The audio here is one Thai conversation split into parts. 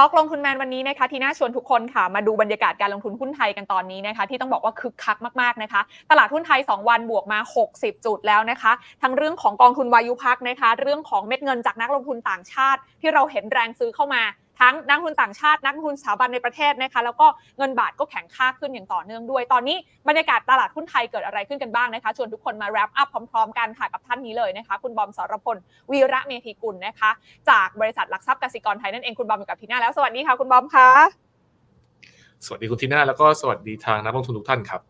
ทอกลงทุนแมนวันนี้นะคะทีน่าชวนทุกคนค่ะมาดูบรรยากาศการลงทุนหุ้นไทยกันตอนนี้นะคะ ที่ต้องบอกว่าคึกคักมากๆนะคะ ตลาดหุ้นไทย 2 วันบวกมา 60 จุดแล้วนะคะ ทั้งเรื่องของกองทุนวายุพักนะคะ เรื่องของเม็ดเงินจากนักลงทุนต่างชาติ ที่เราเห็นแรงซื้อเข้ามา ทั้งนักลงทุนต่างชาตินักลงทุนสถาบันในประเทศนะคะแล้วก็เงินบาทก็แข็งค่าขึ้นอย่างต่อเนื่องด้วย ตอนนี้บรรยากาศตลาดหุ้นไทยเกิดอะไรขึ้นกันบ้างนะคะชวนทุกคนมา wrap up พร้อมๆ กันค่ะกับท่านนี้เลยนะคะ คุณบอมสรพลวีระเมธีกุลนะคะ จากบริษัทหลักทรัพย์กสิกรไทยนั่นเองคุณบอมอยู่กับทีน่าแล้วสวัสดีค่ะคุณบอมค่ะสวัสดีคุณทีน่าแล้วก็สวัสดีทางนักลงทุนทุกท่านครับ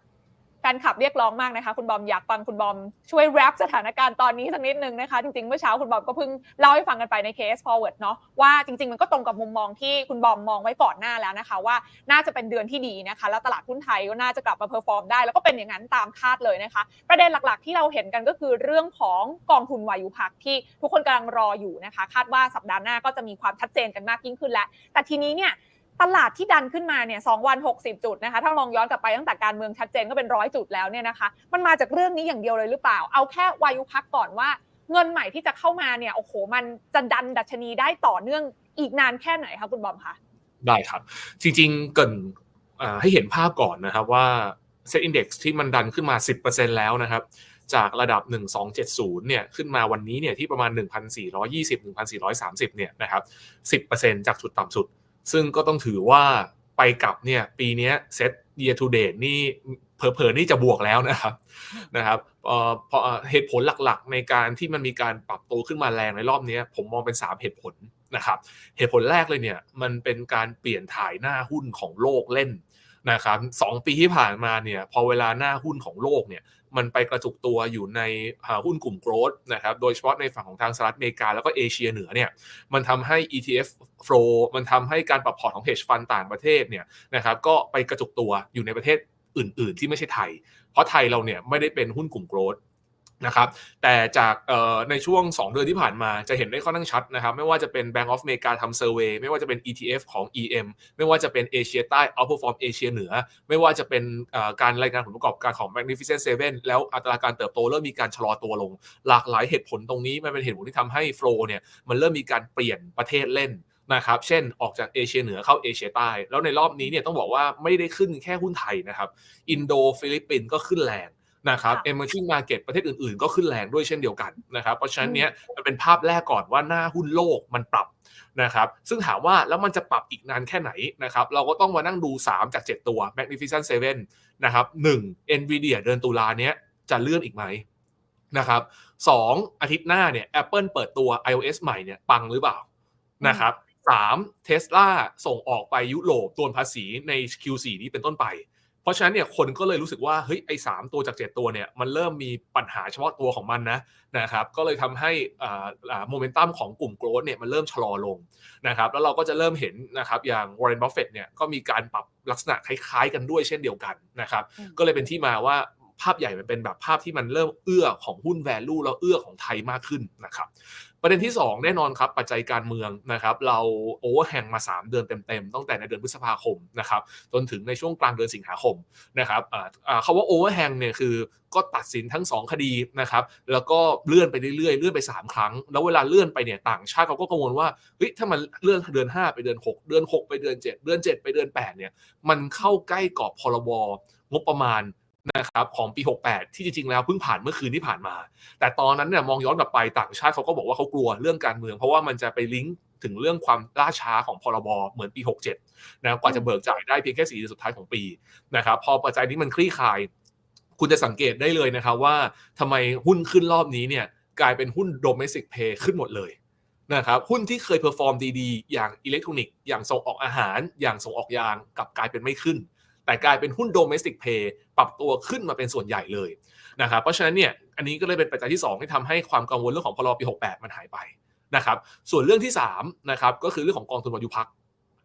แฟนคลับเรียกร้องมากนะคะ คุณบอมอยากฟังคุณบอมช่วยแรปสถานการณ์ตอนนี้สักนิดนึงนะคะ จริงๆ เมื่อเช้าคุณบอมก็เพิ่งเล่าให้ฟังกันไปใน KS Forward เนาะว่าจริง ๆ มันก็ตรงกับมุมมองที่คุณบอมมองไว้ก่อนหน้าแล้วนะคะ ว่าน่าจะเป็นเดือนที่ดีนะคะ แล้วตลาดหุ้นไทยก็น่าจะกลับมาเพอร์ฟอร์มได้ แล้วก็เป็นอย่างนั้นตามคาดเลยนะคะ ประเด็นหลักๆ ที่เราเห็นกันก็คือเรื่องของกองทุนวายุพักที่ทุกคนกำลังรออยู่นะคะ คาดว่าสัปดาห์หน้าก็จะมีความชัดเจนกันมากยิ่งขึ้นแล้วแต่ทีนี้เนี่ย ตลาดที่ดันขึ้นมาเนี่ยสวัน 60 จุดนะคะ ถ้าลองย้อนกลับไปตั้งแต่การเมืองชัดเจนก็เป็นร้อยจุดแล้วเนี่ยนะคะ มันมาจากเรื่องนี้อย่างเดียวเลยหรือเปล่า เอาแค่วายุพักก่อนว่า เงินใหม่ที่จะเข้ามาเนี่ย โอ้โห มันจะดันดัชนีได้ต่อเนื่องอีกนานแค่ไหนคะคุณบอมคะ ได้ครับ จริงๆ เกินให้เห็นภาพก่อนนะครับว่า Set Index ที่มันดันขึ้นมา 10%แล้วนะครับ จากระดับ 1270 เนี่ย ขึ้นมาวันนี้เนี่ยที่ประมาณ 1,420 1,430 เนี่ยนะครับ 10%จากจุดต่ำสุด ซึ่งก็ต้องถือว่าไปกลับเนี่ยปีเนี้ย Set Year to Date นี่เผลอๆนี่จะบวกแล้วนะครับนะครับเอ่อพอเหตุผลหลักๆ ในการที่มันมีการปรับตัวขึ้นมาแรงในรอบนี้ผมมองเป็น 3 เหตุผลนะครับเหตุผลแรกเลยเนี่ยมันเป็นการเปลี่ยนถ่ายหน้าหุ้นของโลกเล่นนะครับสองปีที่ผ่านมาเนี่ยพอเวลาหน้าหุ้นของโลกเนี่ย มันไปกระจุกตัวอยู่ในหุ้นกลุ่มโกลด์นะครับ โดยเฉพาะในฝั่งของทางสหรัฐอเมริกา แล้วก็เอเชียเหนือเนี่ย มันทำให้ ETF flow มันทำให้การปรับพอร์ตของ hedge fund ต่างประเทศเนี่ยนะครับ ก็ไปกระจุกตัวอยู่ในประเทศอื่น ๆ ที่ไม่ใช่ไทย เพราะไทยเราเนี่ยไม่ได้เป็นหุ้นกลุ่มโกลด์ นะครับแต่จากในช่วง 2 เดือนที่ผ่านมาจะเห็นได้ค่อนข้างชัดนะครับ ไม่ว่าจะเป็น Bank of America ทำเซอร์เวยไม่ว่าจะเป็น ETF ของ EM ไม่ว่าจะเป็นเอเชียใต้ outperform เอเชียเหนือ ไม่ว่าจะเป็นการรายงานผลประกอบการของ Magnificent Seven แล้วอัตราการเติบโตเริ่มมีการชะลอตัวลง หลากหลายเหตุผลตรงนี้ มันเป็นเหตุผลที่ทำให้โฟล์เนี่ยมันเริ่มมีการเปลี่ยนประเทศเล่นนะครับ เช่น ออกจากเอเชียเหนือเข้าเอเชียใต้ แล้วในรอบนี้เนี่ยต้องบอกว่าไม่ได้ขึ้นแค่หุ้นไทยนะครับ อินโดฟิลิปปินส์ก็ขึ้นแรง นะครับ emerging market ประเทศอื่นๆ ก็ขึ้นแรงด้วยเช่นเดียวกันนะครับ เพราะฉะนั้นเนี้ยมันเป็นภาพแรกก่อนว่าหน้าหุ้นโลกมันปรับนะครับ ซึ่งถามว่าแล้วมันจะปรับอีกนานแค่ไหนนะครับ เราก็ต้องมานั่งดู 3 จาก 7 ตัว Magnificent 7นะครับ1 Nvidia เดือนตุลาเนี้ยจะเลื่อนอีกไหมนะครับ2อาทิตย์หน้าเนี่ย Apple เปิดตัว iOS ใหม่เนี่ยปังหรือเปล่านะครับ3 Tesla ส่งออกไปยุโรปตัวนภาษีใน Q4 นี้เป็นต้นไป เพราะฉะนั้นเนี่ยคนก็เลยรู้สึกว่าเฮ้ยไอ้สตัวจาก 7 ตัวเนี่ยมันเริ่มมีปัญหาเฉพาะตัวของมันนะนะครับก็เลยทำให้โมเมนตัมของกลุ่มโกลด์เนี่ยมันเริ่มชะลอลงนะครับแล้วเราก็จะเริ่มเห็นนะครับอย่างวอร์เรนบัฟเฟตเนี่ยก็มีการปรับลักษณะคล้ายๆกันด้วยเช่นเดียวกันนะครับก็เลยเป็นที่มาว่าภาพใหญ่มันเป็นแบบภาพที่มันเริ่มเอื้อของหุ้น value แล้วเอื้อของไทยมากขึ้นนะครับ ประเด็นที่ 2 แน่นอนครับปัจจัยการเมืองนะครับเราโอเวอร์แฮงมา 3 เดือนเต็มๆตั้งแต่ในเดือนพฤษภาคมนะครับจนถึงในช่วงกลางเดือนสิงหาคมนะครับคำว่าโอเวอร์แฮงเนี่ยคือก็ตัดสินทั้ง 2 คดีนะครับแล้วก็เลื่อนไปเรื่อยๆเลื่อนไป 3 ครั้ง แล้วเวลาเลื่อนไปเนี่ยต่างชาติเขาก็กังวลว่าเฮ้ยถ้ามันเลื่อนเดือน 5 ไปเดือน 6 เดือน 6 ไปเดือน 7 เดือน 7 ไปเดือน 8เนี่ยมันเข้าใกล้กรอบพรบงบประมาณ นะครับของปี 68 ที่จริงๆแล้วเพิ่งผ่านเมื่อคืนที่ผ่านมา แต่ตอนนั้นเนี่ยมองย้อนกลับไปต่างชาติเขาก็บอกว่าเขากลัวเรื่องการเมือง เพราะว่ามันจะไปลิงก์ถึงเรื่องความล่าช้าของพรบเหมือนปี 67นะกว่าจะเบิกจ่ายได้เพียงแค่สี่เดือนสุดท้ายของปีนะครับพอปัจจัยนี้มันคลี่คลาย คุณจะสังเกตได้เลยนะครับว่าทำไมหุ้นขึ้นรอบนี้เนี่ยกลายเป็นหุ้น domestic pay ขึ้นหมดเลยนะครับหุ้นที่เคยเพอร์ฟอร์มดีๆ อย่างอิเล็กทรอนิกส์อย่างส่งออกอาหาร อย่างส่งออกยางกลับกลายเป็นไม่ขึ้น แต่กลายเป็นหุ้น domestic pay ปรับตัวขึ้นมาเป็นส่วนใหญ่เลยนะครับเพราะฉะนั้นเนี่ยอันนี้ก็เลยเป็นปัจจัยที่ 2 ที่ทำให้ความกังวลเรื่องของพลปี 68 มันหายไปนะครับส่วนเรื่องที่3นะครับก็คือเรื่องของกองทุนวายุพัก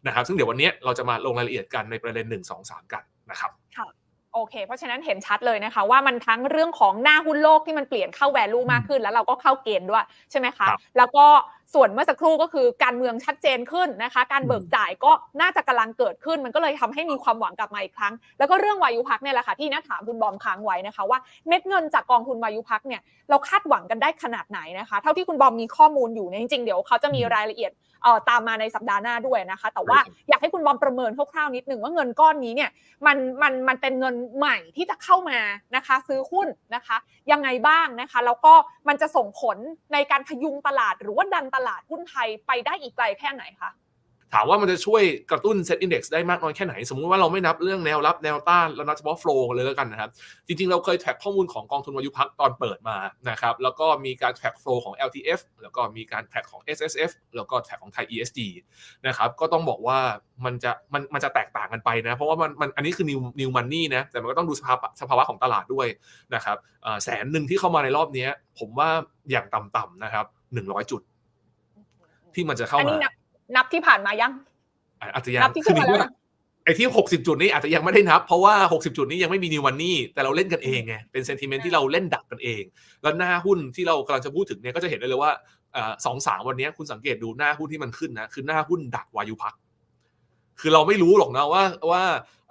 นะครับซึ่งเดี๋ยววันนี้เราจะมาลงรายละเอียดกันในประเด็น 1 2 3 กันนะครับโอเค เพราะฉะนั้นเห็นชัดเลยนะคะ ว่ามันทั้งเรื่องของหน้าหุ้นโลกที่มันเปลี่ยนเข้าแวลูมากขึ้น แล้วเราก็เข้าเกณฑ์ด้วยใช่ไหมคะ แล้วก็ส่วนเมื่อสักครู่ก็คือการเมืองชัดเจนขึ้นนะคะ การเบิกจ่ายก็น่าจะกำลังเกิดขึ้น มันก็เลยทำให้มีความหวังกลับมาอีกครั้ง แล้วก็เรื่องวายุพักเนี่ยแหละค่ะที่นักถามคุณบอมค้างไว้นะคะว่าเม็ดเงินจากกองทุนวายุพักเนี่ยเราคาดหวังกันได้ขนาดไหนนะคะ เท่าที่คุณบอมมีข้อมูลอยู่เนี่ยจริงๆเดี๋ยวเขาจะมีรายละเอียดเอ่อตามมาในสัปดาห์หน้าด้วยนะคะ แต่ว่าอยากให้คุณบอมประเมินคร่าวๆนิดหนึ่งว่าเงินก้อนนี้เนี่ยมันมันมันเป็นเงินใหม่ที่จะเข้ามานะคะ ซื้อหุ้นนะคะ ยังไงบ้างนะคะ แล้วก็มันจะส่งผลในการพยุงตลาดหรือว่าดันตลาดหุ้นไทยไปได้อีกไกลแค่ไหนคะถามว่ามันจะช่วยกระตุ้นเซ็ตอินดี x ได้มากน้อยแค่ไหน สมมุติว่าเราไม่นับเรื่องแนวรับแนวต้านเรานับเฉพาะโฟล์เลยแล้วกันนะครับ จริงๆ เราเคยแท็กข้อมูลของกองทุนวายุพักตอนเปิดมานะครับ แล้วก็มีการแท็กโฟล์ของ LTF แล้วก็มีการแท็กของ SSF แล้วก็แท็กของไทย ESG นะครับ ก็ต้องบอกว่ามันจะมันมันจะแตกต่างกันไปนะ เพราะว่ามันมันอันนี้คือ new new money นะ แต่มันก็ต้องดูสภาวะสภาวะของตลาดด้วยนะครับแสนหนึ่งที่เข้ามาในรอบนี้ผมว่าอย่างต่ำๆนะครับ100 จุด ที่มันจะเข้าอันมานี้นับนับที่ผ่านมายังอะอาจจะยังนับที่ขึ้นมาแล้วคือไอ้ที่ 60 จุดนี้อาจจะยังไม่ได้นับ เพราะว่า 60 จุดนี้ยังไม่มีนิววันนี่แต่เราเล่นกันเองไงเป็นเซนติเมนต์ที่เราเล่นดักกันเอง แล้วหน้าหุ้นที่เรากำลังจะพูดถึงเนี่ยก็จะเห็นได้เลยว่าสองสามวันนี้คุณสังเกตดูหน้าหุ้นที่มันขึ้นนะคือหน้าหุ้นดักวายุพักคือเราไม่รู้หรอกนะว่าว่า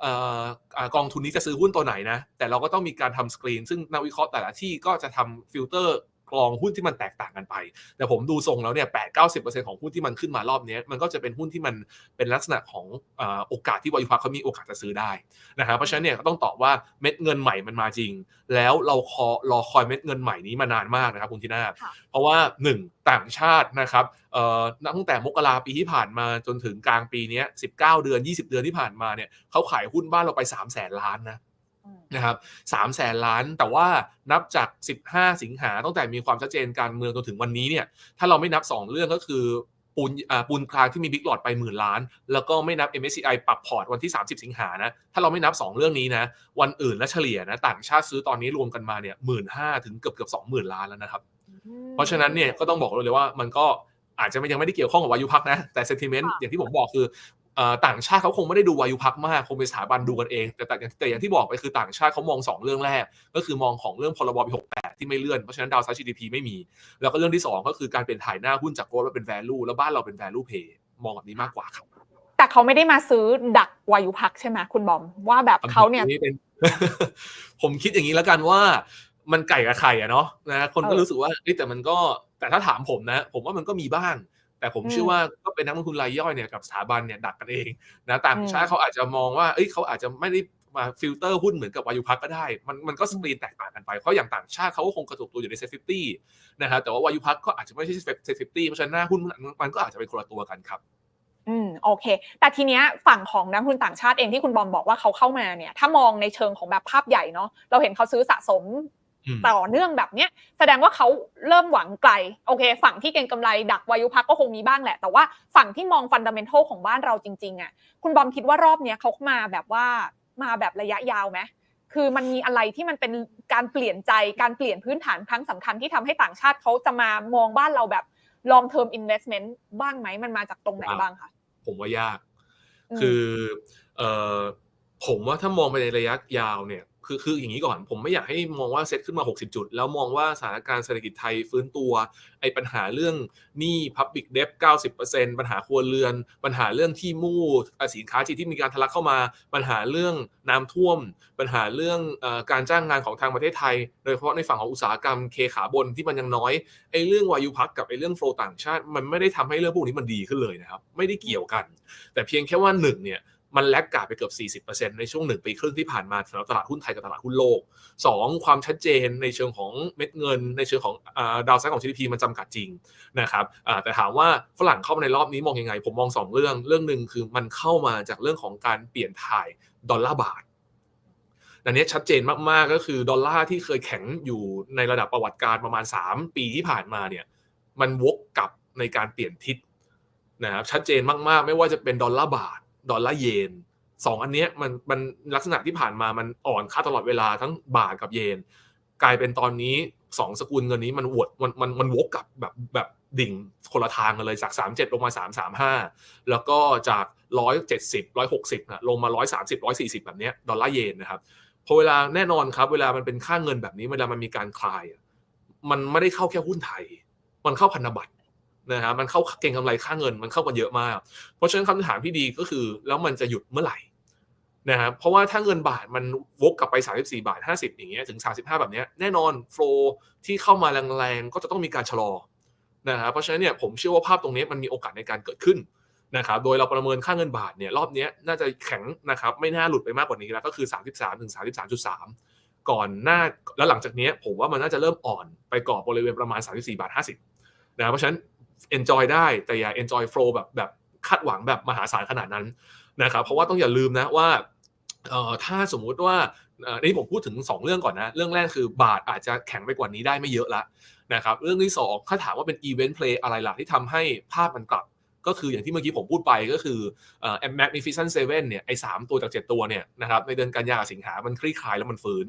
เอ่ออ่ากองทุนนี้จะซื้อหุ้นตัวไหนนะ แต่เราก็ต้องมีการทำสกรีน ซึ่งนักวิเคราะห์แต่ละที่ก็จะทำฟิลเตอร์ กรองหุ้นที่มันแตกต่างกันไป แต่ผมดูทรงแล้วเนี่ยแปดเก้าสิบเปอร์เซ็นของหุ้นที่มันขึ้นมารอบนี้มันก็จะเป็นหุ้นที่มันเป็นลักษณะของอาโอกาสที่วายุพักเขามีโอกาสจะซื้อได้นะครับเพราะฉะนั้นเนี่ยก็ต้องตอบว่าเม็ดเงินใหม่มันมาจริง แล้วเราคอรอคอยเม็ดเงินใหม่นี้มานานมากนะครับคุณทีน่าค่ะเพราะว่า 1 ต่างชาตินะครับเอ่อตั้งแต่มกราปีที่ผ่านมาจนถึงกลางปีเนี้ย19 เดือน 20 เดือนที่ผ่านมาเนี่ยเขาขายหุ้นบ้านเราไป 3 0 0แสนล้านนะ นะครับสามแสนล้าน แต่ว่านับจาก 15 สิงหาตั้งแต่มีความชัดเจนการเมืองจนถึงวันนี้เนี่ยถ้าเราไม่นับ 2 เรื่องก็คือปูนอ่าปูนพรางที่มีบิ๊กหลอดไปหมื่นล้าน แล้วก็ไม่นับ MSCI ปรับพอร์ตวันที่ 30 สิงหานะ ถ้าเราไม่นับ 2 เรื่องนี้นะ วันอื่นและเฉลี่ยนะต่างชาติซื้อตอนนี้รวมกันมาเนี่ยหมื่นห้าถึงเกือบเกือบสองหมื่นล้านแล้วนะครับ เพราะฉะนั้นเนี่ยก็ต้องบอกเลยว่ามันก็อาจจะยังไม่ได้เกี่ยวข้องกับวายุพักนะ แต่เซนติเมนต์ค่ะอย่างที่ผมบอกคือเอ่อ ต่างชาติเขาคงไม่ได้ดูวายุพักมาก คงเป็นสถาบันดูกันเอง แต่แต่แต่อย่างที่บอกไปคือต่างชาติเขามอง 2 เรื่องแรก ก็คือมองของเรื่องพรบปี68 ที่ไม่เลื่อน เพราะฉะนั้นดาวไซด์ GDP ไม่มี แล้วก็เรื่องที่ 2 ก็คือการเปลี่ยนถ่ายหน้าหุ้นจากโกลด์มาเป็น value แล้วบ้านเราเป็น value pay มองแบบนี้มากกว่าครับ แต่เขาไม่ได้มาซื้อดักวายุพักใช่ไหมคุณบอมว่าแบบเขาเนี่ยอัเป็นผมคิดอย่างนี้แล้วกันว่ามันไก่กับไข่อะเนาะนะคนก็เออรู้สึกว่าเอ้ยแต่มันก็แต่ถ้าถามผมนะ ผมว่ามันก็มีบ้าง แต่ผมอืมเชื่อว่าก็เป็นนักลงทุนรายย่อยเนี่ยกับสถาบันเนี่ยดักกันเองนะต่างอืมชาติเขาอาจจะมองว่าเอ้ยเขาอาจจะไม่ได้มาฟิลเตอร์หุ้นเหมือนกับวายุพักก็ได้ มันมันก็สกรีนแตกต่างกันไป เพราะอย่างต่างชาติเขาก็คงกระจุกตัวอยู่ในเซ็ตฟิฟตี้นะครับแต่ว่าวายุพักก็อาจจะไม่ใช่เซ็ตฟิฟตี้เพราะฉะนั้นหน้าหุ้นมันมันก็อาจจะเป็นคนละตัวกันครับอืมโอเค แต่ทีเนี้ยฝั่งของนักลงทุนต่างชาติเองที่คุณบอมบอกว่าเขาเข้ามาเนี่ย ถ้ามองในเชิงของแบบภาพใหญ่เนาะเราเห็นเขาซื้อสะสมอืม ต่อเนื่องแบบเนี้ยแสดงว่าเขาเริ่มหวังไกลโอเค ฝั่งที่เก็งกำไรดักวายุพักก็คงมีบ้างแหละ แต่ว่าฝั่งที่มองฟันดัมเมนทัลของบ้านเราจริงๆอะคุณบอมคิดว่ารอบเนี้ยเขามาแบบว่ามาแบบระยะยาวไหมคือมันมีอะไรที่มันเป็นการเปลี่ยนใจการเปลี่ยนพื้นฐานครั้งสำคัญที่ทำให้ต่างชาติเขาจะมามองบ้านเราแบบ long term investment บ้างไหมมันมาจากตรงไหนบ้างคะผมว่ายากอืมคือเอ่อผมว่าถ้ามองไปในระยะยาวเนี่ย คือคืออย่างนี้ก่อน ผมไม่อยากให้มองว่าเซ็ตขึ้นมา 60 จุด แล้วมองว่าสถานการณ์เศรษฐกิจไทยฟื้นตัว ไอ้ปัญหาเรื่องหนี้ Public Debt 90%ปัญหาครัวเรือน ปัญหาเรื่องที่มู่อะสินค้าจีที่มีการทะลักเข้ามา ปัญหาเรื่องน้ำท่วม ปัญหาเรื่องอการจ้างงานของทางประเทศไทย โดยเฉพาะในฝั่งของอุตสาหกรรมเคขาบนที่มันยังน้อยไอ้เรื่องวายุพักกับไอ้เรื่องโฟลต่างชาติ มันไม่ได้ทำให้เรื่องพวกนี้มันดีขึ้นเลยนะครับไม่ได้เกี่ยวกัน แต่เพียงแค่ว่าหนึ่งเนี่ย มันแลกกาดไปเกือบ 40%ในช่วงหนึ่งปีครึ่งที่ผ่านมาสำหรับตลาดหุ้นไทยกับตลาดหุ้นโลก 2 ความชัดเจนในเชิงของเม็ดเงิน ในเชิงของดาวไซด์ของ GDP มันจำกัดจริงนะครับแต่ถามว่าฝรั่งเข้ามาในรอบนี้มองยังไง ผมมอง 2 เรื่อง เรื่องหนึ่งคือมันเข้ามาจากเรื่องของการเปลี่ยนถ่ายดอลลาร์บาทอันนี้ชัดเจนมากๆก็คือดอลลาร์ที่เคยแข็งอยู่ในระดับประวัติการประมาณ 3 ปีที่ผ่านมาเนี่ยมันวกกลับในการเปลี่ยนทิศนะครับชัดเจนมากๆ ไม่ว่าจะเป็นดอลลาร์บาท ดอลลาร์เยนสองอันเนี้ยมันมันลักษณะที่ผ่านมามันอ่อนค่าตลอดเวลาทั้งบาทกับเยน กลายเป็นตอนนี้สองสกุลเงินนี้มันวดมันมันมันวกกลับแบบแบบดิ่งคนละทางกันเลยจาก 37 ลงมา 335 แล้วก็จาก 170 160นะลงมา 130 140 แบบนี้ดอลลาร์เยนนะครับพอเวลาแน่นอนครับ เวลามันเป็นค่าเงินแบบนี้เวลามันมีการคลาย มันไม่ได้เข้าแค่หุ้นไทย มันเข้าพันธบัตร นะฮะมันเข้าเก็งกำไรค่าเงินมันเข้ากันเยอะมาก เพราะฉะนั้นคำถามที่ดีก็คือ แล้วมันจะหยุดเมื่อไหร่นะครับเพราะว่าถ้าเงินบาทมันวกกลับไป 34 บาท 50 อย่างเงี้ยถึง 35 แบบเนี้ยแน่นอนโฟลที่เข้ามาแรงๆ ก็จะต้องมีการชะลอนะครับเพราะฉะนั้นเนี่ยผมเชื่อว่าภาพตรงนี้มันมีโอกาสในการเกิดขึ้นนะครับโดยเราประเมินค่าเงินบาทเนี่ยรอบนี้น่าจะแข็งนะครับไม่น่าหลุดไปมากกว่านี้แล้วก็คือ 33ถึง33.3 ก่อนหน้าแล้วหลังจากนี้ผมว่ามันน่าจะเริ่มอ่อนไปกรอบบริเวณประมาณ 34 บาท 50นะเพราะฉะนั้น enjoy ได้แต่อย่า enjoy flow แบบแบบคาดหวังแบบมหาศาลขนาดนั้นนะครับเพราะว่าต้องอย่าลืมนะว่าถ้าสมมุติว่านี่ผมพูดถึง 2 เรื่องก่อนนะ เรื่องแรกคือบาทอาจจะแข็งไปกว่านี้ได้ไม่เยอะละนะครับเรื่องที่ 2 ถ้าถามว่าเป็น event play อะไรล่ะที่ทำให้ภาพมันกลับ ก็คืออย่างที่เมื่อกี้ผมพูดไปก็คือเอ่อ Magnificent Seven เนี่ยไอ้สามตัวจาก 7 ตัวเนี่ยนะครับในเดือนกันยากับสิงหามันคลี่คลายแล้วมันฟื้น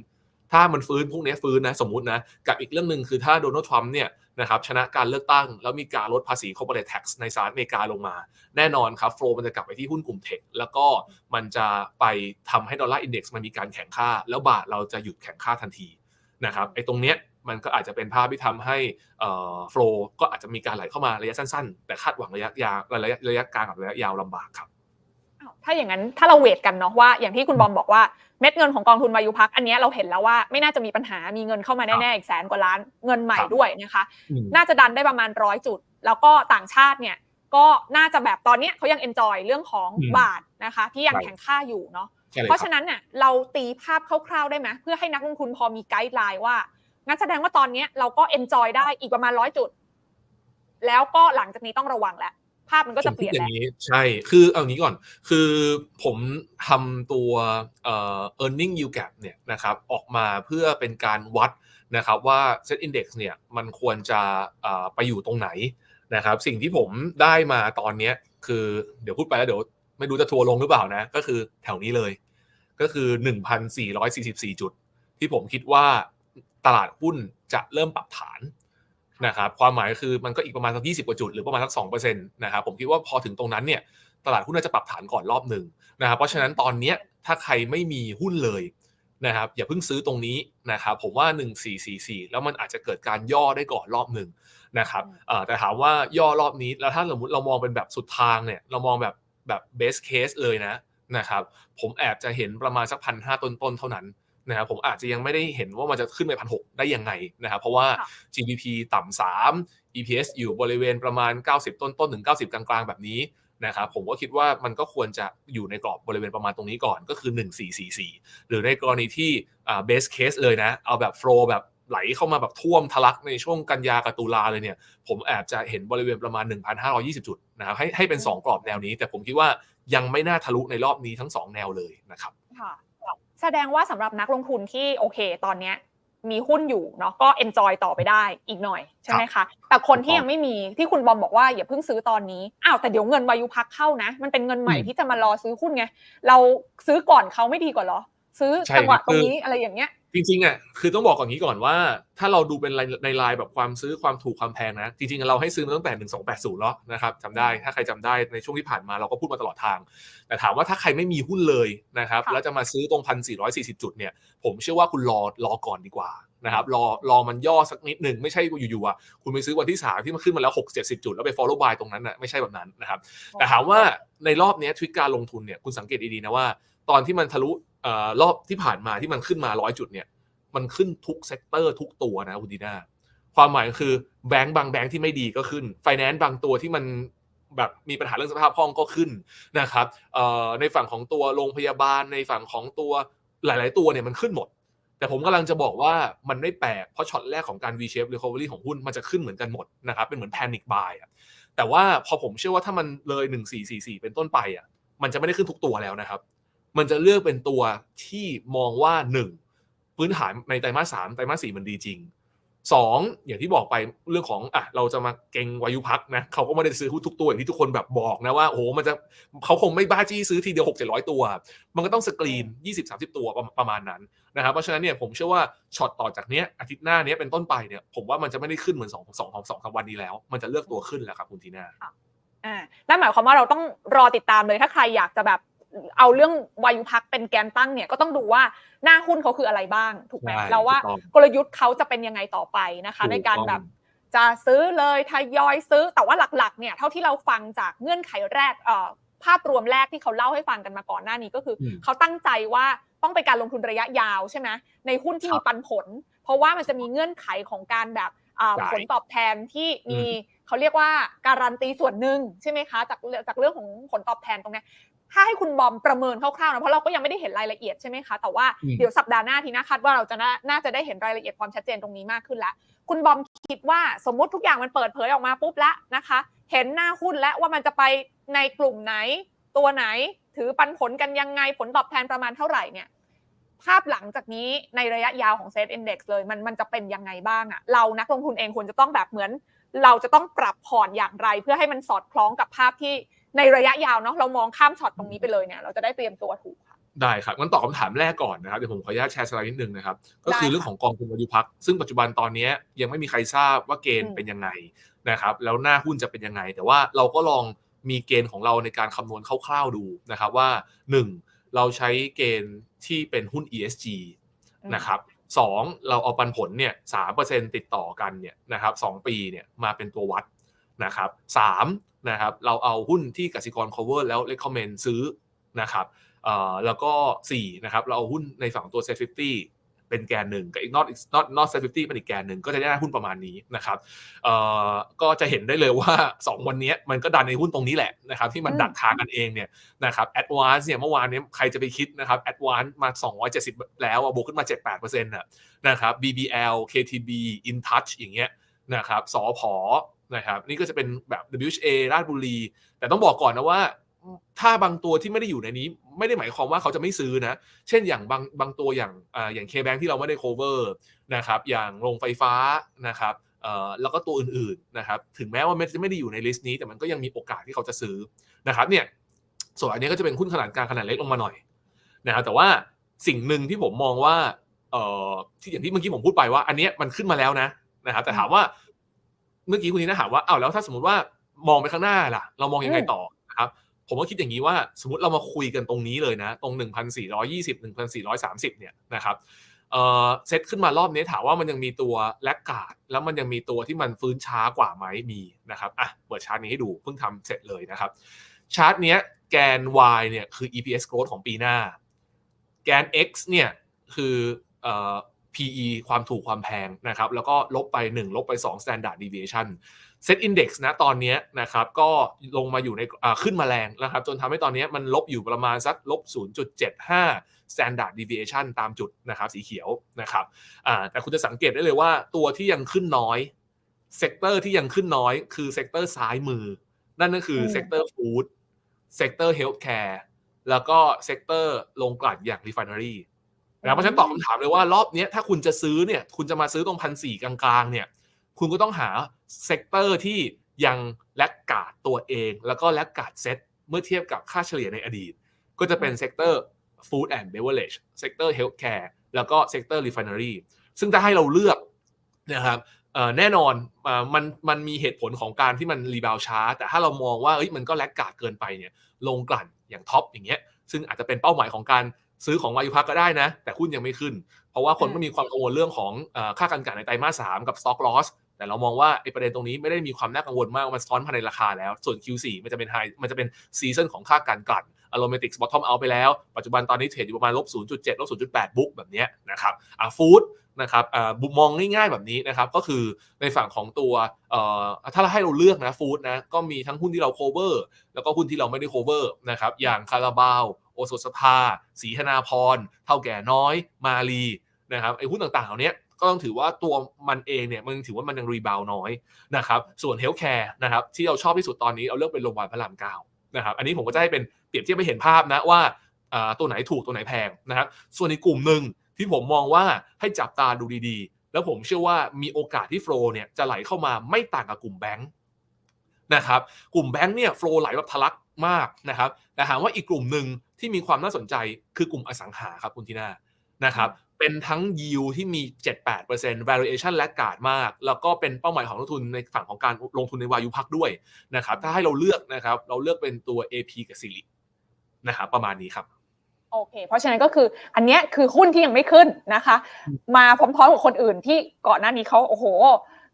ถ้ามันฟื้นพวกนี้ฟื้นนะสมมตินะกับอีกเรื่องหนึ่งคือถ้าโดนัลด์ทรัมป์เนี่ย นะครับชนะการเลือกตั้ง แล้วมีการลดภาษี corporate tax ในสหรัฐอเมริกาลงมา แน่นอนครับโฟลมันจะกลับไปที่หุ้นกลุ่มเทคแล้วก็มันจะไปทำให้ดอลลาร์อินเด็กซ์มันมีการแข่งค่า แล้วบาทเราจะหยุดแข่งค่าทันทีนะครับไอ้ตรงเนี้ยมันก็อาจจะเป็นภาพที่ทำให้โฟลก็อาจจะมีการไหลเข้ามาระยะสั้น ๆ แต่คาดหวังระยะยาวระยะระยะกลางกับระยะยาวลำบากครับถ้าอย่างนั้นถ้าเราเวทกันเนาะว่าอย่างที่คุณบอมบอกว่า เม็ดเงินของกองทุนวายุพักอันเนี้ยเราเห็นแล้วว่าไม่น่าจะมีปัญหามีเงินเข้ามาแน่ๆอีกแสนกว่าล้านเงินใหม่ครับด้วยนะคะอืมน่าจะดันได้ประมาณร้อยจุด แล้วก็ต่างชาติเนี่ยก็น่าจะแบบตอนเนี้ยเขายังเอนจอยเรื่องของอืมบาทนะคะ ที่ยังใช่แข่งค่าอยู่เนาะใช่เลยเพราะครัฉะบนั้นเนี่ยเราตีภาพคร่าวๆได้ไหมเพื่อให้นักลงทุนพอมีไกด์ไลน์ว่างั้นแสดงว่าตอนเนี้ยเราก็เอนจอยได้อีกประมาณร้อยจุด แล้วก็หลังจากนี้ต้องระวังแล้ว ภาพมันก็จะเปลี่ยนผมคิดอแล้วย่างนี้ใช่ คือเอางี้ก่อน คือผมทำตัวเอ่อ earning yield gap เนี่ยนะครับออกมาเพื่อเป็นการวัดนะครับว่า set index เนี่ยมันควรจะเอ่อไปอยู่ตรงไหนนะครับสิ่งที่ผมได้มาตอนเนี้ยคือเดี๋ยวพูดไปแล้วเดี๋ยวไม่รู้จะทัวร์ลงหรือเปล่านะ ก็คือแถวนี้เลย ก็คือ 1,444 จุด ที่ผมคิดว่าตลาดหุ้นจะเริ่มปรับฐาน นะครับความหมายคือมันก็อีกประมาณสักยี่สิบกว่าจุด หรือประมาณสักสองเปอร์เซ็นต์นะครับผมคิดว่าพอถึงตรงนั้นเนี่ยตลาดหุ้นน่าจะปรับฐานก่อนรอบหนึ่งนะครับเพราะฉะนั้นตอนเนี้ยถ้าใครไม่มีหุ้นเลยนะครับอย่าเพิ่งซื้อตรงนี้นะครับผมว่า 1444 แล้วมันอาจจะเกิดการย่อได้ก่อนรอบหนึ่งนะครับเอ่อแต่ถามว่าย่อรอบนี้แล้วถ้าสมมติเรามองเป็นแบบสุดทางเนี่ยเรามองแบบแบบ best case เลยนะนะครับผมแอบจะเห็นประมาณสักพันห้าต้นๆเท่านั้น นะครับผมอาจจะยังไม่ได้เห็นว่ามันจะขึ้นไปพันหได้ยังไงนะครับเพราะว่าค่ะ GDP ต่ำ3 EPS อยู่บริเวณประมาณ 90 ต้นต้นๆถึง 90 กลางๆ แบบนี้นะครับผมก็คิดว่ามันก็ควรจะอยู่ในกรอบบริเวณประมาณตรงนี้ก่อนก็คือ 1444 หรือในกรณีที่อ่า best case เลยนะ เอาแบบ flow แบบไหลเข้ามาแบบท่วมทะลักในช่วงกันยากับตุลาเลยเนี่ย ผมแอบจะเห็นบริเวณประมาณ 1,520 จุดนะครับให้ให้เป็น 2 กรอบแนวนี้ แต่ผมคิดว่ายังไม่น่าทะลุในรอบนี้ทั้ง 2 แนวเลยนะครับค่ะแสดงว่าสำหรับนักลงทุนที่โอเค ตอนเนี้ยมีหุ้นอยู่เนาะก็เอนจอยต่อไปได้อีกหน่อยใช่ไหมคะ แต่คนที่ยังไม่มีที่คุณบอมบอกว่าอย่าเพิ่งซื้อตอนนี้อ้าวแต่เดี๋ยวเงินวายุพักเข้านะ มันเป็นเงินใหม่อืมที่จะมารอซื้อหุ้นไง เราซื้อก่อนเขาไม่ดีกว่าเหรอ ซื้อใช่จังหวะคือตรงนี้อะไรอย่างเงี้ย จริงๆอะคือต้องบอกก่อนนี้ก่อนว่า ถ้าเราดูเป็นในไลน์แบบความซื้อความถูกความแพงนะ จริงๆ เราให้ซื้อมาตั้งแต่ 1280 แล้วนะครับจำได้ถ้าใครจำได้ในช่วงที่ผ่านมาเราก็พูดมาตลอดทาง แต่ถามว่าถ้าใครไม่มีหุ้นเลยนะครับค่ะแล้วจะมาซื้อตรง 1,440 จุดเนี่ยผมเชื่อว่าคุณรอรอก่อนดีกว่า นะครับรอรอมันย่อสักนิดหนึ่งไม่ใช่อยู่ๆอะคุณไปซื้อวันที่สามที่มันขึ้นมาแล้ว 6 70 จุด แล้วไป follow buy ตรงนั้นน่ะไม่ใช่แบบนั้นนะครับ แต่ถามว่าในรอบเนี้ยทริกการลงทุนเนี่ยคุณสังเกตดีๆนะว่า ตอนที่มันทะลุเอ่อรอบที่ผ่านมาที่มันขึ้นมาร้อยจุดเนี่ยมันขึ้นทุกเซกเตอร์ทุกตัวนะคุณดีน่าความหมายคือแบงก์บางแบงก์ที่ไม่ดีก็ขึ้นไฟแนนซ์บางตัวที่มันแบบมีปัญหาเรื่องสภาพคล่องก็ขึ้นนะครับเอ่อในฝั่งของตัวโรงพยาบาลในฝั่งของตัวหลาย ๆ ตัวเนี่ยมันขึ้นหมด แต่ผมกำลังจะบอกว่ามันไม่แปลก เพราะช็อตแรกของการ V-shape recovery ของหุ้นมันจะขึ้นเหมือนกันหมดนะครับเป็นเหมือน panic buy อะแต่ว่าพอผมเชื่อว่าถ้ามันเลย 1444 เป็นต้นไปอะมันจะไม่ได้ขึ้นทุกตัวแล้วนะครับ มันจะเลือกเป็นตัวที่มองว่า 1 พื้นฐานในไตรมาสสามไตรมาสสี่มันดีจริง 2อย่างที่บอกไปเรื่องของอะเราจะมาเก่งวายุพักนะเขาก็ไม่ได้ซื้อหุ้นทุกตัวอย่างที่ทุกคนแบบบอกนะว่าโอ้โหมันจะเขาคงไม่บ้าจี้ซื้อทีเดียว6 7 0 0ตัว มันก็ต้องสกรีน 20 30 ตัวประประมาณนั้นนะครับเพราะฉะนั้นเนี่ยผมเชื่อว่าช็อตต่อจากเนี้ยอาทิตย์หน้าเนี้ยเป็นต้นไปเนี่ยผมว่ามันจะไม่ได้ขึ้นเหมือน2 2 2 2 3วันนี้แล้ว มันจะเลือกตัวขึ้นแล้วครับคุณทีน่าอ่านั่นหมายความว่าเราต้องรอติดตามเลยถ้าใครอยากจะแบบ เอาเรื่องวายุพักเป็นแกนตั้งเนี่ยก็ต้องดูว่าหน้าหุ้นเขาคืออะไรบ้าง ถูกไหมใช่เราว่าถูกต้องกลยุทธ์เขาจะเป็นยังไงต่อไปนะคะถูกในการต้องแบบจะซื้อเลยทยอยซื้อแต่ว่าหลักๆเนี่ยเท่าที่เราฟังจากเงื่อนไขแรกเอ่อภาพรวมแรกที่เขาเล่าให้ฟังกันมาก่อนหน้านี้ก็คืออมเขาตั้งใจว่าต้องเป็นการลงทุนระยะยาวใช่ไหมในหุ้นที่ครับมีปันผล เพราะว่ามันจะมีเงื่อนไขของการแบบอ่าจ่ายผลตอบแทนที่มีอืมเขาเรียกว่าการันตีส่วนหนึ่งใช่ไหมคะจากเรื่องจากเรื่องของผลตอบแทนตรงเนี้ย ถ้าให้คุณบอมประเมินคร่าวๆนะเพราะเราก็ยังไม่ได้เห็นรายละเอียดใช่ไหมคะแต่ว่าอืมเดี๋ยวสัปดาห์หน้าทีน่าคาดว่าเราจะน่าน่าจะได้เห็นรายละเอียดความชัดเจนตรงนี้มากขึ้นแล้วคุณบอมคิดว่าสมมุติทุกอย่างมันเปิดเผยออกมาปุ๊บแล้วนะคะ เห็นหน้าหุ้นแล้วว่ามันจะไปในกลุ่มไหน ตัวไหนถือปันผลกันยังไงผลตอบแทนประมาณเท่าไหร่เนี่ยภาพหลังจากนี้ในระยะยาวของเซตอินดี x เลยมันมันจะเป็นยังไงบ้างอะเรานักลงทุนเองควรจะต้องแบบเหมือน เราจะต้องปรับพอร์ตอย่างไร เพื่อให้มันสอดคล้องกับภาพที่ ในระยะยาวเนาะเรามองข้ามช็อตตรงนี้ไปเลยเนี่ยเราจะได้เตรียมตัวถูกค่ะได้ครับงั้นตอบคำถามแรกก่อนนะครับเดี๋ยวผมขออนุญาตแชร์สไลด์นิดนึงนะครับก็คือได้ค่ะเรื่องของกองทุนวายุพักซึ่งปัจจุบันตอนนี้ยังไม่มีใครทราบว่าเกณอืฑ์มเป็นยังไงนะครับแล้วหน้าหุ้นจะเป็นยังไง แต่ว่าเราก็ลองมีเกณฑ์ของเราในการคำนวณคร่าวๆดูนะครับว่า 1. เราใช้เกณฑ์ที่เป็นหุ้น ESG นะครับสองเราเอาปันผลเนี่ยสามเปอร์เซ็นติดต่อกันเนี่ยนะครับสองปีเนี่ยมาเป็นตัววัดนะครับสาม นะครับเราเอาหุ้นที่กสิกร cover แล้ว recommend ซื้อนะครับเอ่อแล้วก็สี่นะครับเราเอาหุ้นในฝั่งตัว set 50เป็นแกนหนึ่งกับอีก not not not set 50เป็นอีกแกนหนึ่งก็จะได้หุ้นประมาณนี้นะครับเอ่อก็จะเห็นได้เลยว่า 2 วันนี้มันก็ดันในหุ้นตรงนี้แหละนะครับที่มันอืมดักทางกันเองเนี่ยนะครับ Advance เนี่ยเมื่อวานเนี้ใครจะไปคิดนะครับ Advance มา 270 แล้วอะบวกขึ้นมา 78%น่ะนะครับ BBL KTB InTouch อย่างเงี้ยนะครับสอพอ นะครับนี่ก็จะเป็นแบบ WHA ราชบุรี แต่ต้องบอกก่อนนะว่า ถ้าบางตัวที่ไม่ได้อยู่ในนี้ ไม่ได้หมายความว่าเขาจะไม่ซื้อนะ เช่นอย่างบางบางตัวอย่างอ่าอย่าง KBank ที่เราไม่ได้ cover นะครับอย่างโรงไฟฟ้านะครับเอ่อแล้วก็ตัวอื่นๆนะครับถึงแม้ว่ามันจะไม่ได้อยู่ในลิสต์นี้ แต่มันก็ยังมีโอกาสที่เขาจะซื้อนะครับเนี่ยส่วนอันนี้ก็จะเป็นหุ้นขนาดกลางขนาดเล็กลงมาหน่อยนะครับแต่ว่าสิ่งหนึ่งที่ผมมองว่าเอ่อที่อย่างที่เมื่อกี้ผมพูดไปว่า อันเนี้ยมันขึ้นมาแล้วนะนะครับแต่ถามว่า เมื่อกี้คุณนีน่าถามว่าอ้าวแล้วถ้าสมมติว่ามองไปข้างหน้าล่ะ เรามองยังไงต่อนะครับ ผมก็คิดอย่างนี้ว่าสมมติเรามาคุยกันตรงนี้เลยนะ ตรง 1,420 1,430 เนี่ยนะครับเซตขึ้นมารอบนี้ถามว่ามันยังมีตัวแลกกาดแล้วมันยังมีตัวที่มันฟื้นช้ากว่าไหมมีนะครับอะเปิดชาร์ตนี้ให้ดูเพิ่งทำเสร็จเลยนะครับ ชาร์ตเนี้ยแกน y เนี่ยคือ EPS growth ของปีหน้า แกน x เนี่ยคืออ PE ความถูกความแพงนะครับแล้วก็ลบไป 1 ลบไป 2 standard deviation Set Index นะตอนเนี้ยนะครับก็ลงมาอยู่ในอ่าขึ้นมาแรงนะครับจนทำให้ตอนเนี้ยมันลบอยู่ประมาณสักลบ 0.75 standard deviation ตามจุดนะครับสีเขียวนะครับอ่าแต่คุณจะสังเกตได้เลยว่าตัวที่ยังขึ้นน้อยเซกเตอร์ที่ยังขึ้นน้อยคือเซกเตอร์ซ้ายมือ นั่นก็คืออืมเซกเตอร์ฟู้ดเซกเตอร์เฮลท์แคร์แล้วก็เซกเตอร์โรงกลั่นอย่าง refinery นะเพราะฉะนั้นตอบคำถามเลยว่ารอบเนี้ยถ้าคุณจะซื้อเนี่ยคุณจะมาซื้อตรงพันสี่กลางๆเนี่ยคุณก็ต้องหาเซกเตอร์ที่ยังแลกกาดตัวเอง แล้วก็แลกกาดเซ็ตเมื่อเทียบกับค่าเฉลี่ยในอดีต ก็จะเป็นเซกเตอร์ food and beverage เซกเตอร์ healthcare แล้วก็เซกเตอร์ refinery ซึ่งถ้าให้เราเลือกนะครับเอ่อแน่นอนอ่ามันมันมีเหตุผลของการที่มันรีบาวช้า แต่ถ้าเรามองว่าเอ้ยมันก็แลกกาดเกินไปเนี่ยลงกลั่นอย่างท็อปอย่างเงี้ยซึ่งอาจจะเป็นเป้าหมายของการ ซื้อของวายุพักก็ได้นะ แต่หุ้นยังไม่ขึ้น เพราะว่าคนอืมก็มีความกังวลเรื่องของเอ่อค่าการกลั่นในไตรมาสสามกับ stock loss แต่เรามองว่าไอ้ประเด็นตรงนี้ไม่ได้มีความน่ากังวลมากมันสะท้อนภายในราคาแล้ว ส่วน Q4 มันจะเป็นไฮมันจะเป็นซีซันของค่าการกลั่นอ r o m a t i c s bottom out ไปแล้ว ปัจจุบันตอนนี้เทรดอยู่ประมาณลบ 0.7 ลบ 0.8 บุ๊กแบบเนี้ยนะครับอะฟู้ดนะครับอ่าบุมมองง่ายๆแบบนี้นะครับ ก็คือในฝั่งของตัวเอ่อถ้าเราให้เราเลือกนะฟู้ดนะ ก็มีทั้งหุ้นที่เรา cover แล้วก็หุ้นที่เราไม่ได้ cover นะครับ อย่างคาราบาว โอโซสภาสีธนาพรเท่าแก่น้อยมาลีนะครับไอ้หุ้นต่างๆเหล่านี้ก็ต้องถือว่าตัวมันเองเนี่ยมันถือว่ามันยังรีบาวน้อยนะครับส่วนเฮลท์แคร์นะครับที่เราชอบที่สุดตอนนี้เราเลือกเป็นโรงพยาบาลพระรามเก้านะครับอันนี้ผมก็จะให้เป็นเปรียบเทียบไปเห็นภาพนะว่าตัวไหนถูกตัวไหนแพงนะครับส่วนในกลุ่มหนึ่งที่ผมมองว่าให้จับตาดูดีๆ แล้วผมเชื่อว่ามีโอกาสที่โฟล์เนี่ยจะไหลเข้ามาไม่ต่างกับกลุ่มแบงค์นะครับกลุ่มแบงค์เนี่ยโฟล์ไหลแบบทะลักมากนะครับแต่ถามว่าอีกกลุ่มหนึ่ง ที่มีความน่าสนใจคือกลุ่มอสังหาครับคุณทีน่านะครับเป็นทั้งยิวที่มี 7-8% variation และกาดมาก แล้วก็เป็นเป้าหมายของนักทุนในฝั่งของการลงทุนในวายุพักด้วยนะครับถ้าให้เราเลือกนะครับเราเลือกเป็นตัว AP กับซิลินะครับประมาณนี้ครับโอเค เพราะฉะนั้นก็คืออันเนี้ยคือหุ้นที่ยังไม่ขึ้นนะคะ มาพร้อมๆกับคนอื่นที่ก่อนหน้านี้เขาโอ้โห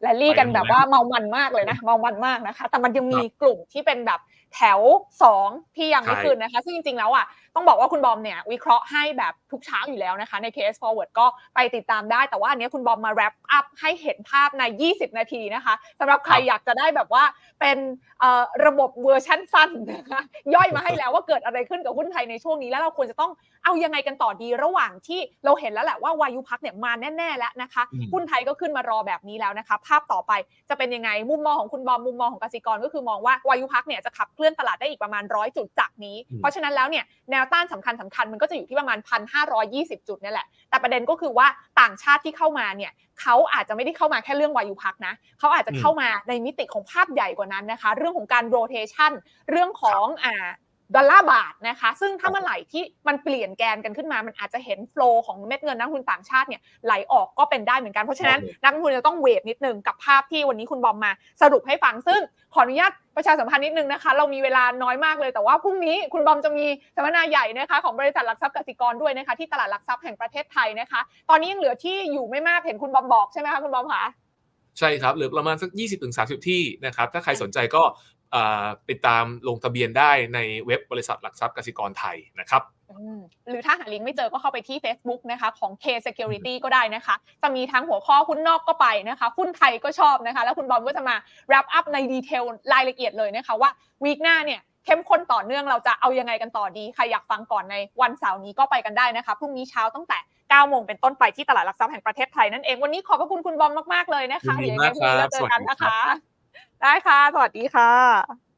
แรลลี่กันแบบว่าเมามันมากเลยนะเมามันมากนะคะ แต่มันยังมีกลุ่มที่เป็นแบบ แถว 2 ที่ยังไม่ใช่ขึ้นนะคะ ซึ่งจริง ๆ แล้วอะต้องบอกว่าคุณบอมเนี่ยวิเคราะห์ให้แบบทุกเช้าอยู่แล้วนะคะ ใน KS Forward ก็ไปติดตามได้ แต่ว่าอันนี้คุณบอมมา wrap up ให้เห็นภาพใน 20 นาทีนะคะสำหรับใครอยากจะได้แบบว่าเป็นเอ่อระบบเวอร์ชั่นสั้นนะคะย่อยมาให้แล้วว่าเกิดอะไรขึ้นกับหุ้นไทยในช่วงนี้ แล้วเราควรจะต้องเอายังไงกันต่อดีระหว่างที่เราเห็นแล้วแหละว่าวายุพักเนี่ยมาแน่ ๆ แล้วนะคะอืมหุ้นไทยก็ขึ้นมารอแบบนี้แล้วนะคะ ภาพต่อไปจะเป็นยังไงมุมมองของคุณบอมมุมมองของกสิกรก็คือมองว่าวายุพักเนี่ยจะขับเคลื่อนตลาดได้อีกประมาณร้อยจุดจากนี้อืมเพราะฉะนั้นแล้วเนี่ยแนวต้านสำคัญสำคัญมันก็จะอยู่ที่ประมาณ1,520จุดเนี่ยแหละ แต่ประเด็นก็คือว่าต่างชาติที่เข้ามาเนี่ยเขาอาจจะไม่ได้เข้ามาแค่เรื่องวายุพักนะเขาอาจจะเข้ามาในมิติของภาพใหญ่กว่านั้นนะคะ เรื่องของการโรเทชันเรื่องของอ่า ดอลลาร์บาทนะคะ ซึ่งถ้าเมื่อไหร่ที่มันเปลี่ยนแกนกันขึ้นมา มันอาจจะเห็นโฟลของเม็ดเงินนักทุนต่างชาติเนี่ยไหลออกก็เป็นได้เหมือนกัน เพราะฉะนั้นนักทุนจะต้องเวทนิดนึงกับภาพที่วันนี้คุณบอมมาสรุปให้ฟัง ซึ่งขออนุญาตประชาสัมพันธ์นิดนึงนะคะ เรามีเวลาน้อยมากเลย แต่ว่าพรุ่งนี้คุณบอมจะมีสัมมนาใหญ่นะคะของบริษัทหลักทรัพย์กสิกรด้วยนะคะที่ตลาดหลักทรัพย์แห่งประเทศไทยนะคะ ตอนนี้ยังเหลือที่อยู่ไม่มากเห็นคุณบอมบอกใช่ไหมคะคุณบอมคะใช่ครับเหลือประมาณสัก 20-30 ที่นะครับถ้าใครสนใจก็ ติดตามลงทะเบียนได้ในเว็บบริษัทหลักทรัพย์กสิกรไทยนะครับอืมหรือถ้าหาลิงก์ไม่เจอก็เข้าไปที่ Facebook นะคะของ K Security ก็ได้นะคะ จะมีทั้งหัวข้อหุ้นนอกก็ไปนะคะหุ้นไทยก็ชอบนะคะ แล้วคุณบอมก็จะมา wrap up ในดีเทลรายละเอียดเลยนะคะ ว่าวีคหน้าเนี่ยเข้มข้นต่อเนื่องเราจะเอายังไงกันต่อดี ใครอยากฟังก่อนในวันเสาร์นี้ก็ไปกันได้นะคะ พรุ่งนี้เช้าตั้งแต่ 9 โมงเป็นต้นไปที่ตลาดหลักทรัพย์แห่งประเทศไทยนั่นเอง วันนี้ขอบพระคุณคุณบอมมาก ๆ เลยนะคะยินดีเดี๋ยวยังไงพรุ่งนี้มากครับเราเจอกันนะสวัสดีครัคะบ ได้ค่ะ สวัสดีค่ะ